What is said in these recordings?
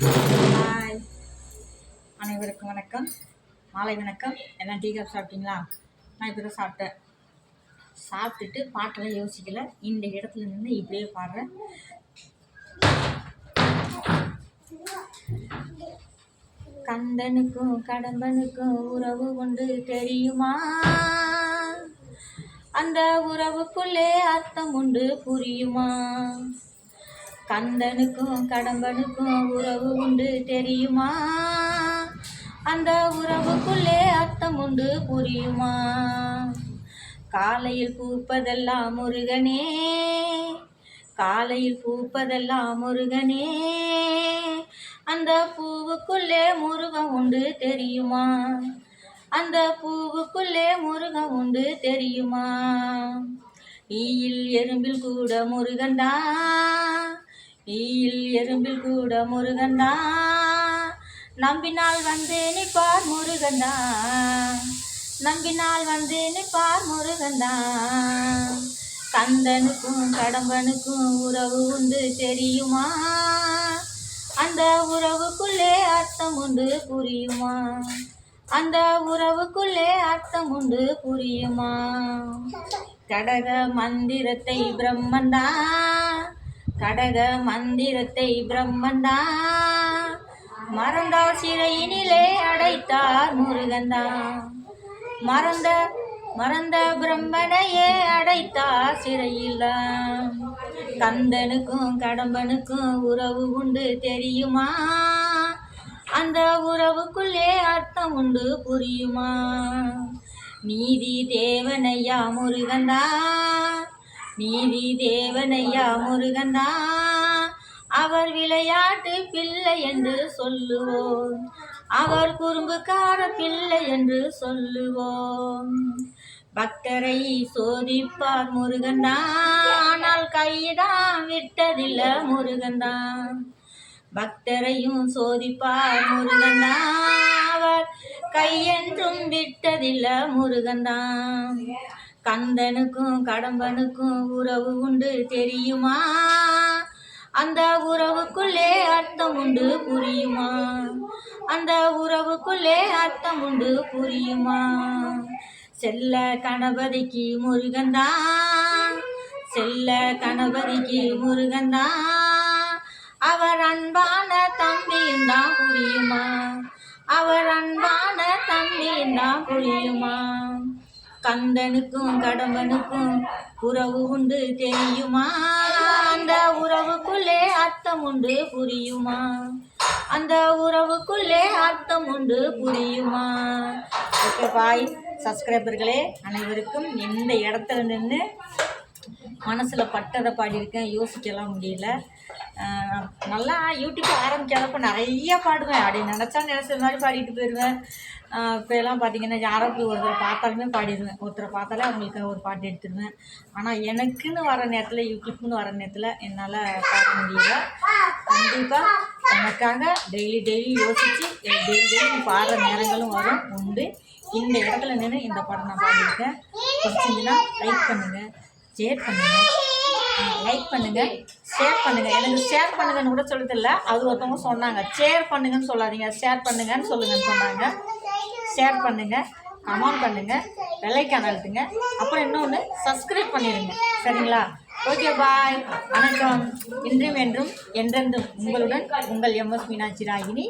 Hi அனைவருக்கும் வணக்கம். மாலை வணக்கம். எல்லாம் டீ காஃபி சாப்பிட்டீங்களா? நான் இப்போ தான் சாப்பிட்டேன். சாப்பிட்டுட்டு பாட்டெல்லாம் யோசிக்கல. இந்த இடத்துல நின்று இப்படியே பாடுறேன். கந்தனுக்கும் கடம்பனுக்கும் உறவு உண்டு தெரியுமா? அந்த உறவுக்குள்ளே அர்த்தம் உண்டு புரியுமா? கந்தனுக்கும் கடம்பனுக்கும் உறவு உண்டு தெரியுமா? அந்த உறவுக்குள்ளே அர்த்தம் உண்டு புரியுமா? காலையில் பூப்பதெல்லாம் முருகனே காலையில் பூப்பதெல்லாம் முருகனே. அந்த பூவுக்குள்ளே முருகன் உண்டு தெரியுமா? அந்த பூவுக்குள்ளே முருகன் உண்டு தெரியுமா? ஈயில் எறும்பில் கூட முருகன்டா ஈயில் எறும்பில் கூட முருகன்டா. நம்பினால் வந்து நிப்பார் முருகன்டா. நம்பினால் வந்து நிப்பார் முருகன்டா. கந்தனுக்கும் கடம்பனுக்கும் உறவு உண்டு தெரியுமா? அந்த உறவுக்குள்ளே அர்த்தம் உண்டு புரியுமா? அந்த உறவுக்குள்ளே அர்த்தம் உண்டு புரியுமா? கடக மந்திரத்தை பிரம்மன்தான் கடக மந்திரத்தை பிரம்மந்தா. மறந்தா சிறையினிலே அடைத்தார் முருகந்தா. மறந்த மறந்த பிரம்மனையே அடைத்தார் சிறையில் கந்தனுக்கும் கடம்பனுக்கும் உறவு உண்டு தெரியுமா? அந்த உறவுக்குள்ளே அர்த்தம் உண்டு புரியுமா? நீதி தேவனையா முருகந்தா. நீதி தேவனையா முருகனா அவர் விளையாட்டு பிள்ளை என்று சொல்லுவோம். அவர் குறும்புக்கார பிள்ளை என்று சொல்லுவோம். பக்தரை சோதிப்பார் முருகந்தா ஆனால் கையிடான் விட்டதில்ல முருகன்தான் பக்தரையும் சோதிப்பார் முருகந்தா அவர் கையென்றும் விட்டதில்ல முருகந்தா கந்தனுக்கும் கடம்பனுக்கும் உறவு உண்டு தெரியுமா? அந்த உறவுக்குள்ளே அர்த்தம் உண்டு புரியுமா? அந்த உறவுக்குள்ளே அர்த்தம் உண்டு புரியுமா? செல்ல கணபதிக்கு முருகன்தான் செல்ல கணபதிக்கு முருகன்தான் அவர் அன்பான தம்பியும் தான் புரியுமா? அவர் அன்பான தம்பியும் தான் புரியுமா? கந்தனுக்கும் கடம்பனுக்கும் உறவு உண்டு தெரியுமா? அந்த உறவுக்குள்ளே அர்த்தம் உண்டு புரியுமா? அந்த உறவுக்குள்ளே அர்த்தம் உண்டு புரியுமா? ஓகே பாய் சப்ஸ்கிரைபர்களே அனைவருக்கும் எந்த இடத்துல நின்று மனசில் பட்டதை பாடியிருக்கேன் யோசிக்கலாம் முடியல. நல்லா யூடியூப் ஆரம்பிக்காதப்போ நிறைய பாடுவேன். அப்படி நினச்சா நினச்ச மாதிரி பாடிட்டு போயிடுவேன் இப்போ எல்லாம் பார்த்தீங்கன்னா யாராவது ஒருத்தரை பார்த்தாலுமே பாடிடுவேன் ஒருத்தரை பார்த்தாலே அவங்களுக்கு ஒரு பாட்டு எடுத்துடுவேன் ஆனால் எனக்குன்னு வர நேரத்தில் யூடியூப்னு வர நேரத்தில் என்னால் பாட முடியல. கண்டிப்பாக எனக்காக டெய்லி டெய்லி யோசித்து டெய்லி டெய்லி பாடுற நேரங்களும் வரும் உண்டு. இந்த இடத்துல நின்று இந்த படம் நான் பாடியிருக்கேன். பிடிச்சிங்கன்னா லைக் பண்ணுங்கள் ஷேர் பண்ணுங்கள் லைக் பண்ணுங்கள் ஷேர் பண்ணுங்கள் எனக்கு ஷேர் பண்ணுங்கன்னு கூட சொல்லுதில்ல அது ஒருத்தவங்க சொன்னாங்க. ஷேர் பண்ணுங்கன்னு சொல்லாதீங்க. ஷேர் பண்ணுங்கன்னு சொல்லுங்கன்னு சொன்னாங்க. ஷேர் பண்ணுங்கள் கமெண்ட் பண்ணுங்கள் வெள்ளைக்கான அழுத்துங்க. அப்புறம் இன்னொன்று சப்ஸ்கிரைப் பண்ணிடுங்க சரிங்களா? ஓகே பாய் வணக்கம். இன்றும் என்றும் என்றென்றும் உங்களுடன் உங்கள் எம்எஸ் மீனாட்சி ராகினி.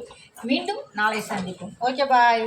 மீண்டும் நாளை சந்திப்போம். Okay bye